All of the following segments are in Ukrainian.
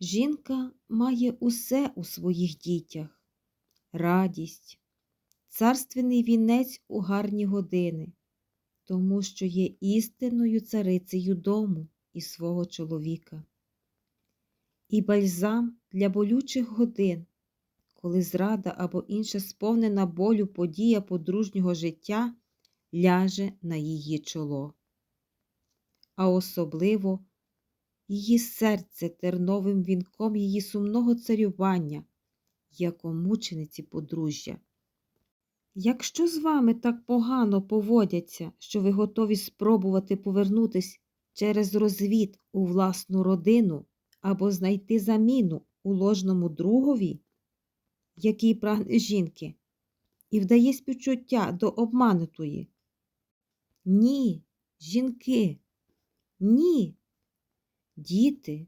Жінка має усе у своїх дітях радість, царственний вінець у гарні години, тому що є істинною царицею дому і свого чоловіка. І бальзам для болючих годин, коли зрада або інша сповнена болю подія подружнього життя ляже на її чоло. А особливо її серце терновим вінком її сумного царювання, як у мучениці подружжя. Якщо з вами так погано поводяться, що ви готові спробувати повернутись через розвід у власну родину або знайти заміну у ложному другові, який прагне жінки, і вдає співчуття до обманутої. Ні, жінки, ні. Діти,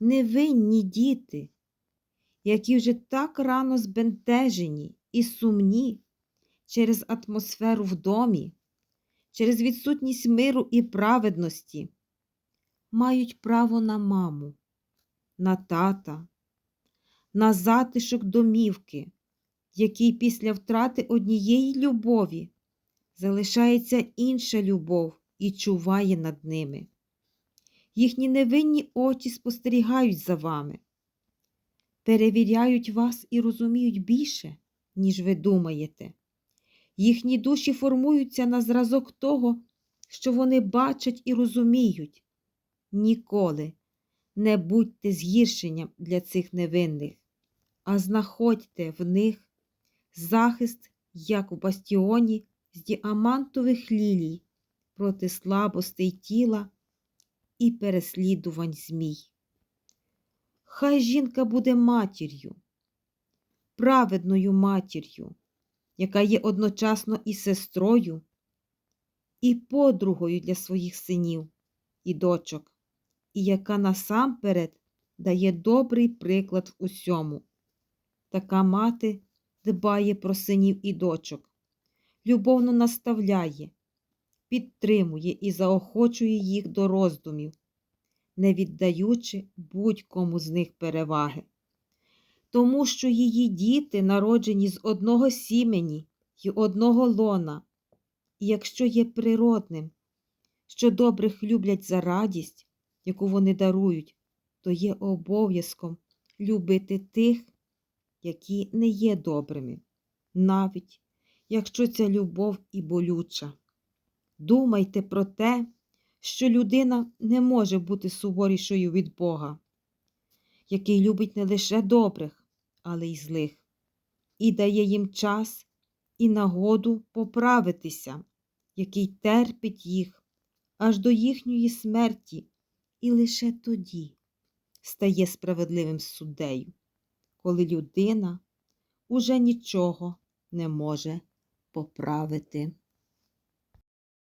невинні діти, які вже так рано збентежені і сумні через атмосферу в домі, через відсутність миру і праведності, мають право на маму, на тата, на затишок домівки, який після втрати однієї любові залишається інша любов і чуває над ними. Їхні невинні очі спостерігають за вами, перевіряють вас і розуміють більше, ніж ви думаєте. Їхні душі формуються на зразок того, що вони бачать і розуміють. Ніколи не будьте згіршенням для цих невинних, а знаходьте в них захист, як у бастіоні з діамантових лілій проти слабостей тіла і переслідувань змій. Хай жінка буде матір'ю, праведною матір'ю, яка є одночасно і сестрою, і подругою для своїх синів і дочок, і яка насамперед дає добрий приклад в усьому. Така мати дбає про синів і дочок, любовно наставляє, підтримує і заохочує їх до роздумів, не віддаючи будь-кому з них переваги. Тому що її діти народжені з одного сімені й одного лона, і якщо є природним, що добрих люблять за радість, яку вони дарують, то є обов'язком любити тих, які не є добрими, навіть якщо ця любов і болюча. Думайте про те, що людина не може бути суворішою від Бога, який любить не лише добрих, але й злих, і дає їм час і нагоду поправитися, який терпить їх аж до їхньої смерті, і лише тоді стає справедливим суддею, коли людина уже нічого не може поправити.